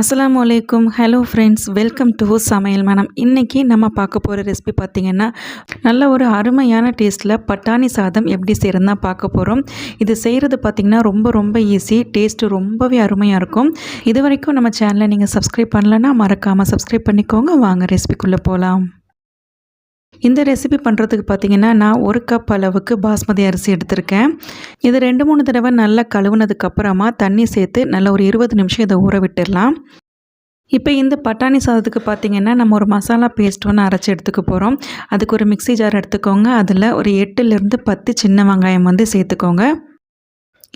அஸ்லாம் அலைக்கும். Hello friends welcome to சமையல் மனம். இன்றைக்கி நம்ம பார்க்க போகிற ரெசிபி பார்த்திங்கன்னா நல்ல ஒரு அருமையான டேஸ்ட்டில் பட்டாணி சாதம் எப்படி செய்கிறதுனா பார்க்க போகிறோம் இது செய்கிறது பார்த்திங்கன்னா ரொம்ப ரொம்ப ஈஸி டேஸ்ட்டு ரொம்பவே அருமையாக இருக்கும். இது வரைக்கும் நம்ம சேனலை நீங்கள் சப்ஸ்கிரைப் பண்ணலன்னா மறக்காமல் சப்ஸ்கிரைப் பண்ணிக்கோங்க. வாங்க ரெசிபிக்குள்ளே போகலாம் இந்த ரெசிபி பண்ணுறதுக்கு பார்த்திங்கன்னா நான் ஒரு கப் அளவுக்கு பாஸ்மதி அரிசி எடுத்திருக்கேன். இது ரெண்டு மூணு தடவை நல்லா கழுவுனதுக்கப்புறமா தண்ணி சேர்த்து நல்லா ஒரு இருபது நிமிஷம் இதை ஊற விட்டுடலாம். இப்போ இந்த பட்டாணி சாதத்துக்கு பார்த்திங்கன்னா நம்ம ஒரு மசாலா பேஸ்ட் ஒன்று அரைச்சி எடுத்துக்க போகிறோம் அதுக்கு ஒரு மிக்சி ஜார் எடுத்துக்கோங்க. அதில் ஒரு எட்டுலேருந்து பத்து சின்ன வெங்காயம் வந்து சேர்த்துக்கோங்க.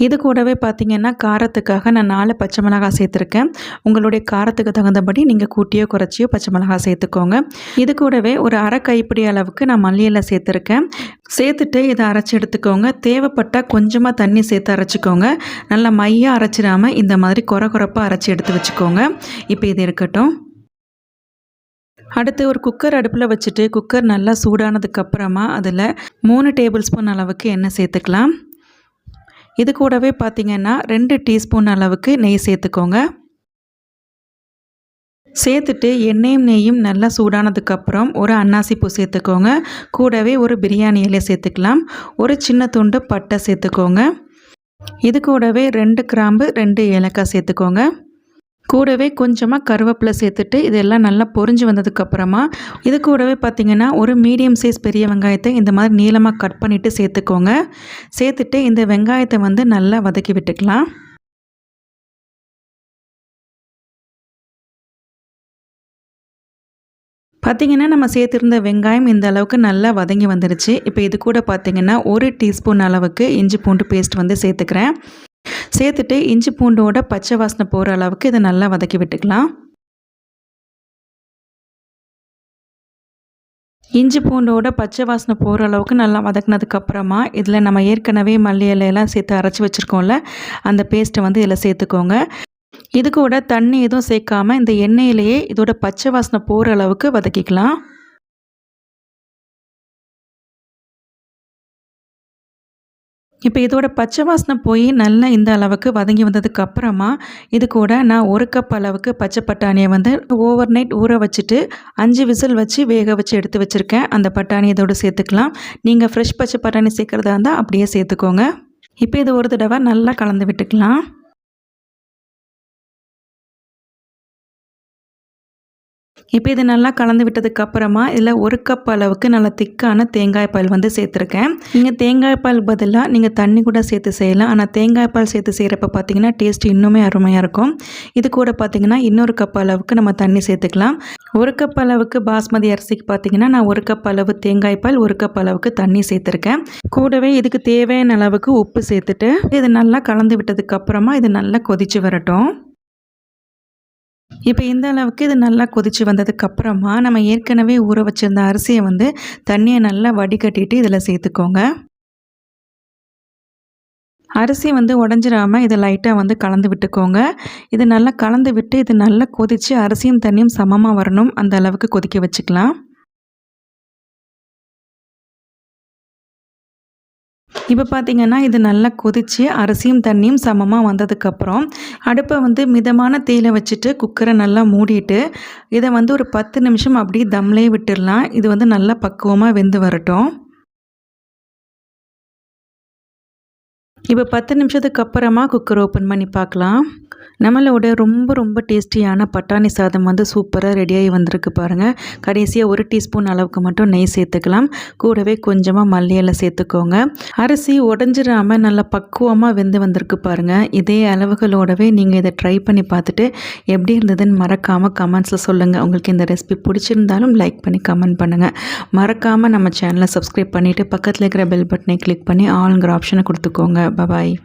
இது கூடவே பார்த்திங்கன்னா காரத்துக்காக நான் நாலு பச்சை மிளகாய் சேர்த்துருக்கேன். உங்களுடைய காரத்துக்கு தகுந்தபடி நீங்கள் கூட்டியோ குறைச்சியோ பச்சை மிளகாய் சேர்த்துக்கோங்க. இது கூடவே ஒரு அரை கைப்பிடி அளவுக்கு நான் மல்லியில் சேர்த்துருக்கேன். சேர்த்துட்டு இதை அரைச்சி எடுத்துக்கோங்க. தேவைப்பட்டால் கொஞ்சமாக தண்ணி சேர்த்து அரைச்சிக்கோங்க. நல்லா மையாக அரைச்சிடாமல் இந்த மாதிரி குறை குறைப்பாக அரைச்சி எடுத்து வச்சுக்கோங்க. இப்போ இது இருக்கட்டும். அடுத்து ஒரு குக்கர் அடுப்பில் வச்சுட்டு குக்கர் நல்லா சூடானதுக்கப்புறமா அதில் மூணு டேபிள் ஸ்பூன் அளவுக்கு எண்ணெய் சேர்த்துக்கலாம். இது கூடவே பார்த்திங்கன்னா ரெண்டு டீஸ்பூன் அளவுக்கு நெய் சேர்த்துக்கோங்க. சேர்த்துட்டு எண்ணெயும் நெய்யும் நல்லா சூடானதுக்கப்புறம் ஒரு அன்னாசிப்பூ சேர்த்துக்கோங்க. கூடவே ஒரு பிரியாணி இலையை சேர்த்துக்கலாம். ஒரு சின்ன துண்டு பட்டை சேர்த்துக்கோங்க. இது கூடவே ரெண்டு கிராம்பு ரெண்டு ஏலக்காய் சேர்த்துக்கோங்க. கூடவே கொஞ்சமாக கருவேப்பிலை சேர்த்துட்டு இதெல்லாம் நல்லா பொறிஞ்சு வந்ததுக்கப்புறமா இது கூடவே பார்த்திங்கன்னா ஒரு மீடியம் சைஸ் பெரிய வெங்காயத்தை இந்த மாதிரி நீளமாக கட் பண்ணிவிட்டு சேர்த்துக்கோங்க. சேர்த்துட்டு இந்த வெங்காயத்தை வந்து நல்லா வதக்கி விட்டுக்கலாம். பார்த்திங்கன்னா நம்ம சேர்த்துருந்த வெங்காயம் இந்த அளவுக்கு நல்லா வதங்கி வந்துருச்சு. இப்போ இது கூட பார்த்திங்கன்னா ஒரு டீஸ்பூன் அளவுக்கு இஞ்சி பூண்டு பேஸ்ட் வந்து சேர்த்துக்கிறேன். சேர்த்துட்டு இஞ்சி பூண்டோட பச்சை வாசனை போகிற அளவுக்கு இதை நல்லா வதக்கி விட்டுக்கலாம். இஞ்சி பூண்டோட பச்சை வாசனை போகிற அளவுக்கு நல்லா வதக்கினதுக்கப்புறமா இதில் நம்ம ஏற்கனவே மல்லி இலையெல்லாம் சேர்த்து அரைச்சி வச்சுருக்கோம்ல அந்த பேஸ்ட்டை வந்து இதில் சேர்த்துக்கோங்க. இது கூட தண்ணி எதுவும் சேர்க்காமல் இந்த எண்ணெயிலேயே இதோட பச்சை வாசனை போகிற அளவுக்கு வதக்கிக்கலாம். இப்போ இதோட பச்சை வாசனை போய் நல்லா இந்த அளவுக்கு வதங்கி வந்ததுக்கு அப்புறமா இது கூட நான் ஒரு கப் அளவுக்கு பச்சை பட்டாணியை வந்து ஓவர் நைட் ஊற வச்சுட்டு அஞ்சு விசில் வச்சு வேக வச்சு எடுத்து வச்சுருக்கேன். அந்த பட்டாணி இதோடு சேர்த்துக்கலாம். நீங்கள் ஃப்ரெஷ் பச்சை பட்டாணி சேர்க்குறதா இருந்தால் அப்படியே சேர்த்துக்கோங்க. இப்போ இது ஒரு தடவை நல்லா கலந்து விட்டுக்கலாம். இப்போ இது நல்லா கலந்து விட்டதுக்கு அப்புறமா இதில் ஒரு கப் அளவுக்கு நல்லா திக்கான தேங்காய் பால் வந்து சேர்த்துருக்கேன். நீங்கள் தேங்காய் பால் பதிலாக நீங்கள் தண்ணி கூட சேர்த்து செய்யலாம். ஆனால் தேங்காய் பால் சேர்த்து செய்கிறப்ப பார்த்தீங்கன்னா டேஸ்ட் இன்னுமே அருமையாக இருக்கும். இது கூட பார்த்தீங்கன்னா இன்னொரு கப் அளவுக்கு நம்ம தண்ணி சேர்த்துக்கலாம். ஒரு கப் அளவுக்கு பாஸ்மதி அரிசிக்கு பார்த்தீங்கன்னா நான் ஒரு கப் அளவு தேங்காய் பால் ஒரு கப் அளவுக்கு தண்ணி சேர்த்துருக்கேன். கூடவே இதுக்கு தேவையான அளவுக்கு உப்பு சேர்த்துட்டு இது நல்லா கலந்து விட்டதுக்கு அப்புறமா இது நல்லா கொதிச்சு வரட்டும். இப்போ இந்த அளவுக்கு இது நல்லா கொதித்து வந்ததுக்கப்புறமா நம்ம ஏற்கனவே ஊற வச்சுருந்த அரிசியை வந்து தண்ணியை நல்லா வடிகட்டிட்டு இதில் சேர்த்துக்கோங்க. அரிசி வந்து உடஞ்சிடாமல் இதை லைட்டாக வந்து கலந்து விட்டுக்கோங்க. இது நல்லா கலந்து விட்டு இது நல்லா கொதித்து அரிசியும் தண்ணியும் சமமாக வரணும். அந்த அளவுக்கு கொதிக்க வச்சுக்கலாம். இப்போ பார்த்திங்கன்னா இது நல்லா கொதித்து அரிசியும் தண்ணியும் சமமாக வந்ததுக்கப்புறம் அடுப்பை வந்து மிதமான தீயில வச்சுட்டு குக்கரை நல்லா மூடிட்டு இதை வந்து ஒரு பத்து நிமிஷம் அப்படியே தம்லேயே விட்டுடலாம். இது வந்து நல்லா பக்குவமாக வெந்து வரட்டும். இப்போ பத்து நிமிஷத்துக்கு அப்புறமா குக்கர் ஓப்பன் பண்ணி பார்க்கலாம். நம்மளோட ரொம்ப ரொம்ப டேஸ்டியான பட்டாணி சாதம் வந்து சூப்பராக ரெடியாகி வந்திருக்கு பாருங்கள் கடைசியாக ஒரு டீஸ்பூன் அளவுக்கு மட்டும் நெய் சேர்த்துக்கலாம். கூடவே கொஞ்சமாக மல்லியெல்லாம் சேர்த்துக்கோங்க. அரிசி உடஞ்சிடாமல் நல்லா பக்குவமாக வெந்து வந்திருக்கு பாருங்கள் இதே அளவுகளோடவே நீங்கள் இதை ட்ரை பண்ணி பார்த்துட்டு எப்படி இருந்ததுன்னு மறக்காமல் கமெண்ட்ஸில் சொல்லுங்கள் உங்களுக்கு இந்த ரெசிபி பிடிச்சிருந்தாலும் லைக் பண்ணி கமெண்ட் பண்ணுங்கள் மறக்காமல் நம்ம சேனலை சப்ஸ்கிரைப் பண்ணிவிட்டு பக்கத்தில் இருக்கிற பெல் பட்டனை கிளிக் பண்ணி ஆளுங்கிற ஆப்ஷனை கொடுத்துக்கோங்க. பபாய்